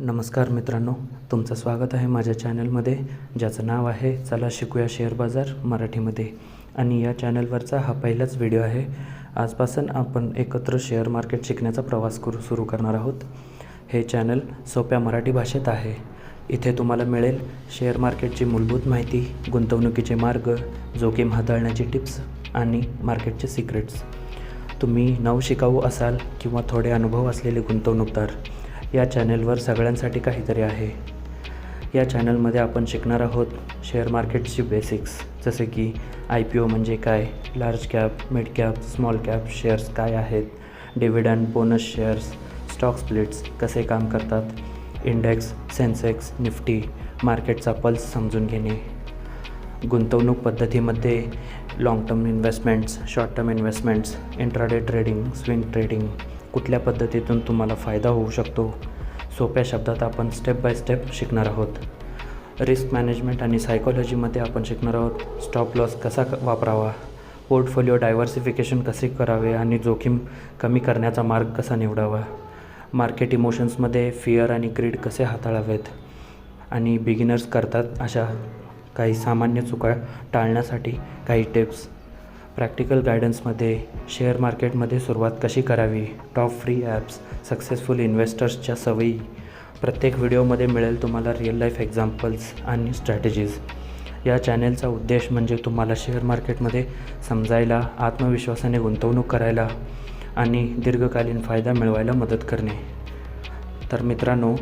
नमस्कार मित्रांनो तुमचं स्वागत आहे माझ्या चॅनलमध्ये ज्याचं नाव आहे चला शिकूया शेअर बाजार मराठीमध्ये. आणि या चॅनलवरचा हा पहिलाच व्हिडिओ आहे. आजपासून आपण एकत्र शेअर मार्केट शिकण्याचा प्रवास करू सुरू करणार आहोत. हे चॅनल सोप्या मराठी भाषेत आहे. इथे तुम्हाला मिळेल शेअर मार्केटची मूलभूत माहिती गुंतवणुकीचे मार्ग जोखीम हाताळण्याची टिप्स आणि मार्केटचे सिक्रेट्स. तुम्ही नवशिकाऊ असाल किंवा थोडे अनुभव असलेले गुंतवणूकदार या चॅनेलवर सगळ्यांसाठी काहीतरी आहे. या चॅनलमध्ये आपण शिकणार आहोत शेअर मार्केटची बेसिक्स जसे की आय पी ओ म्हणजे काय large cap mid cap small cap shares काय आहेत dividend bonus shares stock splits कसे काम करतात इंडेक्स सेन्सेक्स निफ्टी मार्केटचा पल्स समजून घेणे. गुंतवणूक पद्धतीमध्ये long term investments short term investments intraday trading swing trading कुठल्या पद्धतीतून तुम्हाला फायदा होऊ शकतो? सोप्या शब्दात आपण स्टेप बाय स्टेप शिकणार आहोत. रिस्क मॅनेजमेंट आणि सायकोलॉजीमध्ये आपण शिकणार आहोत. स्टॉप लॉस कसा वापरावा? पोर्टफोलिओ डायव्हर्सिफिकेशन कसे करावे आणि जोखीम कमी करण्याचा मार्ग कसा निवडावा? मार्केट इमोशन्समध्ये फिअर आणि ग्रीड कसे हाताळावेत? आणि बिगिनर्स करतात अशा काही सामान्य चुका टाळण्यासाठी काही टिप्स प्रॅक्टिकल गायडन्समध्ये शेअर मार्केटमध्ये सुरुवात कशी करावी? टॉप फ्री ॲप्स सक्सेसफुल इन्व्हेस्टर्सच्या सवयी. प्रत्येक व्हिडिओमध्ये मिळेल तुम्हाला रिअल लाईफ एक्झाम्पल्स आणि स्ट्रॅटेजीज या चॅनेलचा उद्देश म्हणजे तुम्हाला शेअर मार्केटमध्ये समजायला आत्मविश्वासाने गुंतवणूक करायला आणि दीर्घकालीन फायदा मिळवायला मदत करणे. तर मित्रांनो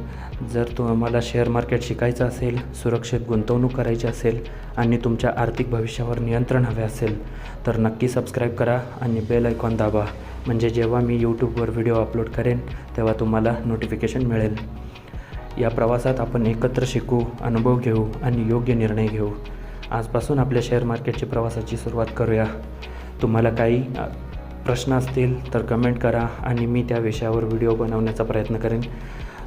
जर तुम्हाला शेअर मार्केट शिकायचं असेल सुरक्षित गुंतवणूक करायची असेल आणि तुमच्या आर्थिक भविष्यावर नियंत्रण हवे असेल तर नक्की सबस्क्राईब करा आणि बेल आयकॉन दाबा. म्हणजे जेव्हा मी यूट्यूबवर व्हिडिओ अपलोड करेन तेव्हा तुम्हाला नोटिफिकेशन मिळेल. या प्रवासात आपण एकत्र शिकू अनुभव घेऊ आणि योग्य निर्णय घेऊ. आजपासून आपल्या शेअर मार्केटची प्रवासाची सुरुवात करूया. तुम्हाला काही प्रश्न असतील तर कमेंट करा आणि मी त्या विषयावर व्हिडिओ बनवण्याचा प्रयत्न करेन.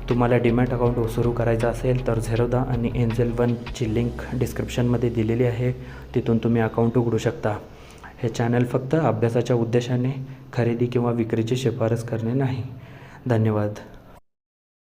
तुम्हाला डिमॅट अकाउंट सुरू करायचं असेल तर झेरोदा आणि एंजेल वनची लिंक डिस्क्रिप्शनमध्ये दिलेली आहे. तिथून तुम्ही अकाउंट उघडू शकता. हे चॅनल फक्त अभ्यासाच्या उद्देशाने खरेदी किंवा विक्रीची शिफारस करणे नाही. धन्यवाद.